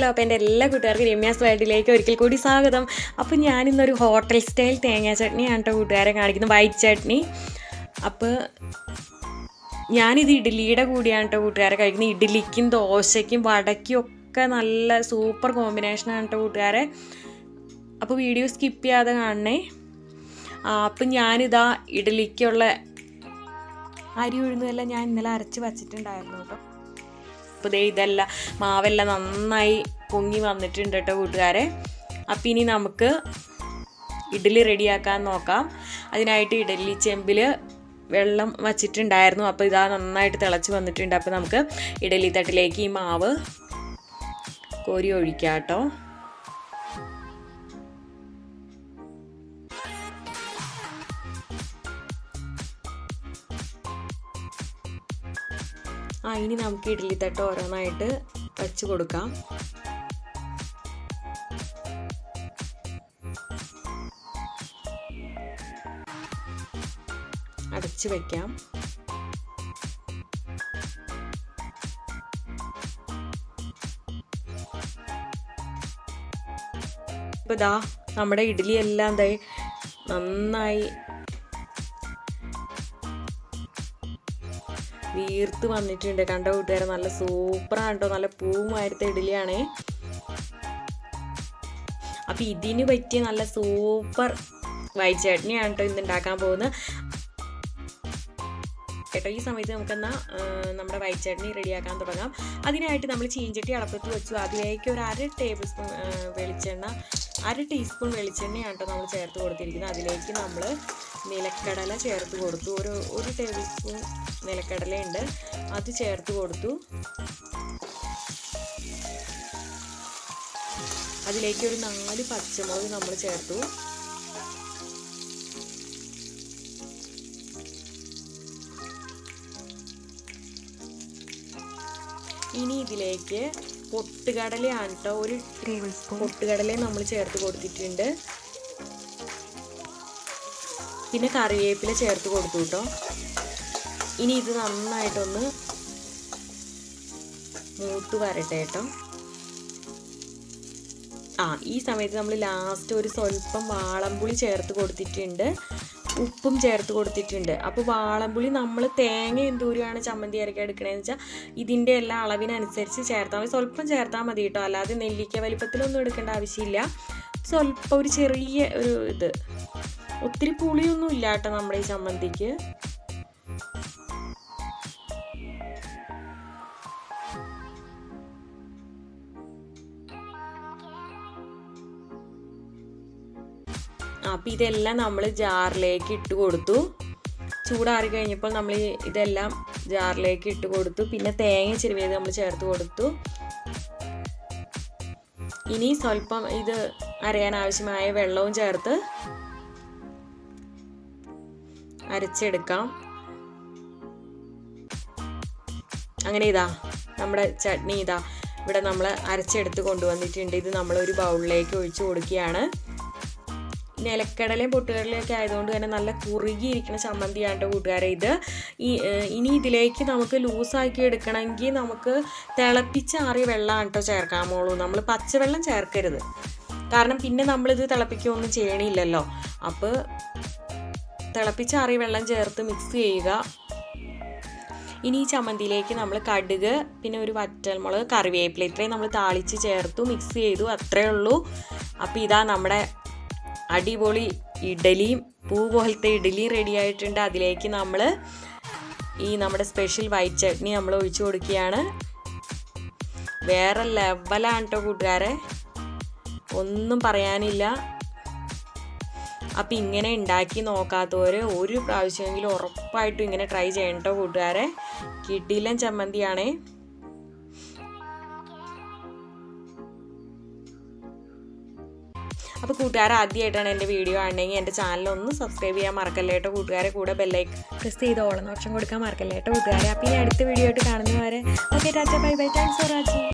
Hello അപ്പോൾ എന്റെ എല്ലാ കൂട്ടുകാർക്കും രമ്യാസ് വൈഡിലേക്ക് ഒരിക്കൽ കൂടി സ്വാഗതം. അപ്പോൾ ഞാനിന്നൊരു ഹോട്ടൽ സ്റ്റൈൽ തേങ്ങാ ചട്നിയാണ് കേട്ടോ കൂട്ടുകാരെ കാണിക്കുന്നത് വൈറ്റ് ചട്നി. അപ്പോൾ ഞാനിത് ഇഡ്ഡലിയുടെ കൂടിയാണ് കേട്ടോ കൂട്ടുകാരെ കഴിക്കുന്നത്. ഇഡ്ഡലിക്കും ദോശയ്ക്കും വടയ്ക്കും ഒക്കെ നല്ല സൂപ്പർ കോമ്പിനേഷനാണ് കേട്ടോ കൂട്ടുകാരെ. അപ്പോൾ വീഡിയോ സ്കിപ്പ് ചെയ്യാതെ കാണണേ. അപ്പം ഞാനിതാ ഇഡ്ഡലിക്കുള്ള അരി ഉഴുന്നതെല്ലാം ഞാൻ ഇന്നലെ അരച്ച് വച്ചിട്ടുണ്ടായിരുന്നു കേട്ടോ അപ്പോൾ ദേ ഇതെല്ലാം മാവെല്ലാം നന്നായി പൊങ്ങി വന്നിട്ടുണ്ട് കേട്ടോ കൂട്ടുകാരെ. അപ്പം ഇനി നമുക്ക് ഇഡ്ഡലി റെഡിയാക്കാൻ നോക്കാം. അതിനായിട്ട് ഇഡ്ഡലി ചെമ്പിൽ വെള്ളം വച്ചിട്ടുണ്ടായിരുന്നു. അപ്പോൾ ഇതാ നന്നായിട്ട് തിളച്ച് വന്നിട്ടുണ്ട്. അപ്പോൾ നമുക്ക് ഇഡ്ഡലി തട്ടിലേക്ക് ഈ മാവ് കോരി ഒഴിക്കാം കേട്ടോ. ആ ഇനി നമുക്ക് ഇഡ്ഡലി തട്ട് ഓരോന്നായിട്ട് വച്ച് കൊടുക്കാം. അടച്ച് വയ്ക്കാം ഇപ്പൊ ദാ നമ്മുടെ ഇഡ്ഡലി എല്ലാം ദേ നന്നായി വീർത്ത് വന്നിട്ടുണ്ട്. കണ്ട കൂട്ടുകാരെ നല്ല സൂപ്പറാണ് കേട്ടോ നല്ല പൂവുമായിരുത്ത ഇഡ്ഡലിയാണേ. അപ്പം ഇതിന് പറ്റിയ നല്ല സൂപ്പർ വൈറ്റ് ചട്നിയാണ് കേട്ടോ ഇന്ന് ഉണ്ടാക്കാൻ പോകുന്നത്. കേട്ടോ ഈ സമയത്ത് നമുക്കെന്നാൽ നമ്മുടെ വൈറ്റ് ചട്നി റെഡിയാക്കാൻ തുടങ്ങാം. അതിനായിട്ട് നമ്മൾ ചീഞ്ചട്ടി അടപ്പത്ത് വെച്ചു. അതിലേക്ക് ഒരു അര ടേബിൾ സ്പൂൺ വെളിച്ചെണ്ണ അര ടീസ്പൂൺ വെളിച്ചെണ്ണയാണ് കേട്ടോ നമ്മൾ ചേർത്ത് കൊടുത്തിരിക്കുന്നത്. അതിലേക്ക് നമ്മൾ നിലക്കടല ചേർത്ത് കൊടുത്തു. ഒരു ഒരു ടേബിൾ സ്പൂൺ നിലക്കടലയുണ്ട്. അത് ചേർത്ത് കൊടുത്തു. അതിലേക്ക് ഒരു നാല് പച്ചമുളക് നമ്മൾ ചേർത്തു. ഇനി ഇതിലേക്ക് പൊട്ടുകടലയാണ് കേട്ടോ ഒരു ടേബിൾ സ്പൂൺ. പൊട്ടുകടലയും നമ്മൾ ചേർത്ത് കൊടുത്തിട്ടുണ്ട്. പിന്നെ കറിവേപ്പില ചേർത്ത് കൊടുത്തു കേട്ടോ ഇനി ഇത് നന്നായിട്ടൊന്ന് മൂത്ത് വരട്ടെ കേട്ടോ ആ ഈ സമയത്ത് നമ്മൾ ലാസ്റ്റ് ഒരു സ്വല്പം വാളംപുളി ചേർത്ത് കൊടുത്തിട്ടുണ്ട്. ഉപ്പും ചേർത്ത് കൊടുത്തിട്ടുണ്ട്. അപ്പോൾ വാളംപുളി നമ്മൾ തേങ്ങ എന്തൂരിയാണ് ചമ്മന്തി അരക്കാൻ എടുക്കണതെന്ന് വെച്ചാൽ ഇതിന്റെ എല്ലാ അളവിനനുസരിച്ച് ചേർത്താൽ മതി. സ്വല്പം ചേർത്താൽ മതി കേട്ടോ അല്ലാതെ നെല്ലിക്ക വലിപ്പത്തിലൊന്നും എടുക്കേണ്ട ആവശ്യമില്ല. സ്വല്പം ഒരു ചെറിയ ഒരു ഇത്. ഒത്തിരി പുളിയൊന്നും ഇല്ല കേട്ടോ നമ്മുടെ ഈ ചമ്മന്തിക്ക്. അപ്പം ഇതെല്ലാം നമ്മൾ ജാറിലേക്ക് ഇട്ട് കൊടുത്തു. ചൂടാറി കഴിഞ്ഞപ്പോൾ നമ്മൾ ഇതെല്ലാം ജാറിലേക്ക് ഇട്ട് കൊടുത്തു. പിന്നെ തേങ്ങ ചെരുവിയത് നമ്മൾ ചേർത്ത് കൊടുത്തു. ഇനി സ്വല്പം ഇത് അരയാൻ ആവശ്യമായ വെള്ളവും ചേർത്ത് അരച്ചെടുക്കാം. അങ്ങനെ ഇതാ നമ്മുടെ ചട്നി ഇതാ. ഇവിടെ നമ്മൾ അരച്ചെടുത്ത് കൊണ്ടുവന്നിട്ടുണ്ട്. ഇത് നമ്മളൊരു ബൗളിലേക്ക് ഒഴിച്ചു കൊടുക്കുകയാണ്. നിലക്കടലയും പൊട്ടുകടലയും ഒക്കെ ആയതുകൊണ്ട് തന്നെ നല്ല കുറുകിയിരിക്കുന്ന ചമ്മന്തിയാണ് കേട്ടോ കൂട്ടുകാരെ ഇത്. ഇനി ഇതിലേക്ക് നമുക്ക് ലൂസാക്കി എടുക്കണമെങ്കിൽ നമുക്ക് തിളപ്പിച്ചാറിയ വെള്ളമാണ് കേട്ടോ ചേർക്കാമോളൂ നമ്മൾ പച്ചവെള്ളം ചേർക്കരുത്. കാരണം പിന്നെ നമ്മളിത് തിളപ്പിക്കുകയൊന്നും ചെയ്യണില്ലല്ലോ. അപ്പോൾ തിളപ്പിച്ചാറിയ വെള്ളം ചേർത്ത് മിക്സ് ചെയ്യുക. ഇനി ഈ ചമ്മന്തിയിലേക്ക് നമ്മൾ കടുക് പിന്നെ ഒരു വറ്റൽമുളക് കറിവേപ്പില ഇത്രയും നമ്മൾ താളിച്ച് ചേർത്തു മിക്സ് ചെയ്തു അത്രയേ ഉള്ളൂ. അപ്പോൾ ഇതാ നമ്മുടെ അടിപൊളി ഇഡലിയും പൂ ഇഡലിയും റെഡി ആയിട്ടുണ്ട്. അതിലേക്ക് നമ്മൾ ഈ നമ്മുടെ സ്പെഷ്യൽ വൈറ്റ് ചട്നി നമ്മൾ ഒഴിച്ചു കൊടുക്കുകയാണ്. വേറെ ലെവലാണ് കേട്ടോ കൂട്ടുകാരെ. ഒന്നും പറയാനില്ല. അപ്പം ഇങ്ങനെ ഉണ്ടാക്കി നോക്കാത്തവർ ഒരു പ്രാവശ്യമെങ്കിലും ഉറപ്പായിട്ടും ഇങ്ങനെ ട്രൈ ചെയ്യണം കേട്ടോ കൂട്ടുകാരെ. കിട്ടിയില്ല ചമ്മന്തിയാണേ. അപ്പോൾ കൂട്ടുകാർ ആദ്യമായിട്ടാണ് എന്റെ വീഡിയോ ആണെങ്കിൽ എന്റെ ചാനൽ ഒന്ന് സബ്സ്ക്രൈബ് ചെയ്യാൻ മറക്കല്ലേ കേട്ടോ? കൂട്ടുകാരെ കൂടെ ബെല്ലൈക്ക് പ്രസ് ചെയ്ത് ഓളം ഓപ്ഷൻ കൊടുക്കാൻ മറക്കല്ലേ കേട്ടോ? കൂട്ടുകാരെ അപ്പോൾ ഇനി അടുത്ത വീഡിയോ ആയിട്ട് കാണുന്നവരെ okay Raja bye bye thanks for watching